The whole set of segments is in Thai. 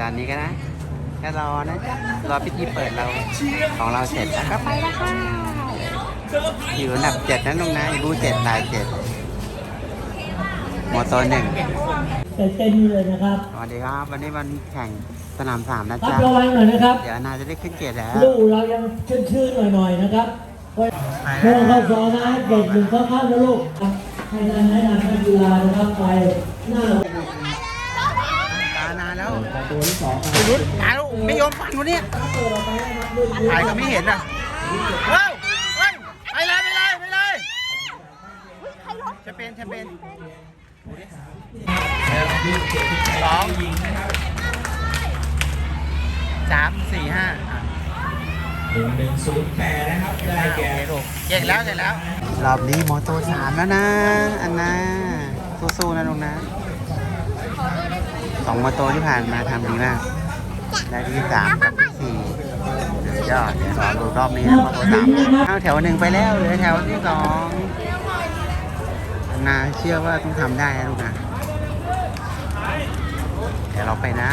ตอนนี้ก็นะแค่รอนะจ๊ะรอพิธีเปิดเราของเราเสร็จแล้วก็ไปแล้วค่ะอยู่อันดับเจ็ดนะลุงนะอยู่บูเจ็ดตายเจ็ดมอโตหนึ่งเต้นเต้นอยู่เลยนะครับสวัสดีครับ วันนี้วันแข่งสนามสามนะรับจ๊ะระวังหน่อยนะครับ เดี๋ยวนาจะได้ขึ้นเกียรติแล้วลูกเรายังชื่นๆหน่อยๆนะครับไปเพื่แล้อวเข้าซ้อมนะเด็กหนึ่งเข้าเข้านะลูกให้นายแนะนำนักกีฬานะครับไปหน้าตานานแล้วประตูที่สองไอ้รุดตายแล้วไม่ยอมฟันวันนี้เปิดออกไปนะครับลูกถ่ายก็ไม่เห็นอะเฮ้ยเฮ้ยไปเลยไปเลยไปเลยจะเป็นจะเป็นสองสามสี่ห้าอะหนึ่งหนึ่งศูนย์แปดนะครับได้แก่เก่งแล้วเสร็จแล้วรอบนี้มอโตสามแล้วนะ อันน่าสู้ๆนะลุงนะ สองมอโตที่ผ่านมาทำดีมาก ได้ที่สามกับที่สี่ยอดเดี๋ยวรอดูรอบนี้นะมอโตสามเอาแถวหนึ่งไปแล้วเหลือแถวที่สองนนาเชื่อว่าต้องทำได้นะลูกนะเดี๋ยวเราไปนะ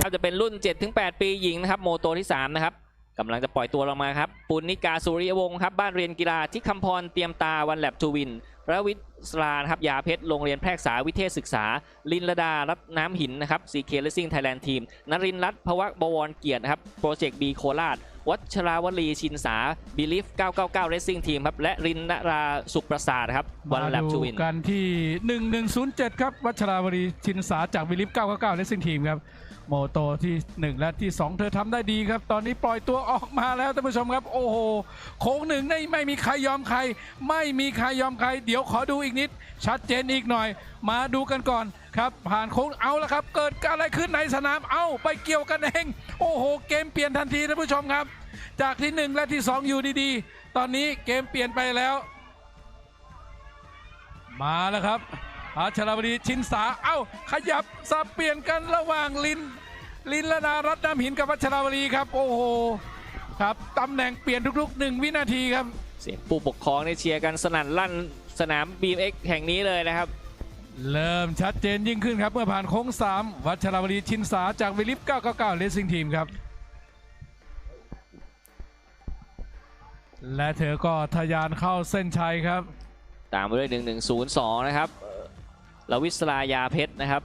ครับจะเป็นรุ่น 7-8 ปีหญิงนะครับ โมโตที่ 3 นะครับ กำลังจะปล่อยตัวลงมาครับ ปุณิกาสุริยวงศ์ครับ บ้านเรียนกีฬาที่คำพรเตรียมตาวันแลบทูวินระวิศรานครับ ยาเพชร โรงเรียนแพรกษาวิเทศศึกษา ลินระดา รัตน้ำหินนะครับซีเคเลซิ่งไทยแลนด์ทีมนรินรัตน์พวักบวรเกียรตินะครับ โปรเจกต์บีโคราช วัชราวลีชินสาบิลิฟ 999 Racing Team ครับ และรินนราสุขประสาทครับวันแลบดูวินกันที่ 1107 ครับ วัชราวรีชินสาจากวิลิฟ 999เลสซิ่งทีมครับ โมโตที่ 1 และที่ 2 เธอทำได้ดีครับ ตอนนี้ปล่อยตัวออกมาแล้วท่านผู้ชมครับ โอ้โห โค้งหนึ่งนี่ไม่มีใครยอมใคร ไม่มีใครยอมใคร เดี๋ยวขอดูอีกนิด ชัดเจนอีกหน่อย มาดูกันก่อน ครับผ่านโค้งเอาแล้วครับ เกิดอะไรขึ้นในสนามเอาไปเกี่ยวกันเองโอ้โห เกมเปลี่ยนทันทีท่านผู้ชมครับ จากที่ 1 และที่ 2 อยู่ดีๆ ตอนนี้เกมเปลี่ยนไปแล้ว มาแล้วครับอาชราวดีชินสาเอ้าขยับสับเปลี่ยนกันระหว่างลินลินละนารัตน้ำหินกับวัชราวดีครับ โอ้โหครับตำแหน่งเปลี่ยนทุกๆ 1 วินาทีครับ เสียงผู้ปกครองในเชียร์กันสนั่นลั่นสนาม BMX แห่งนี้เลยนะครับ เริ่มชัดเจนยิ่งขึ้นครับ เมื่อผ่านโค้ง 3 วัชราวดีชินสาจากวิลิฟ999เลสซิ่งทีมครับ และเธอก็ทะยานเข้าเส้นชัยครับ ตามไปด้วย 1102 นะครับเอ่อลวิศรายาเพชรนะครับ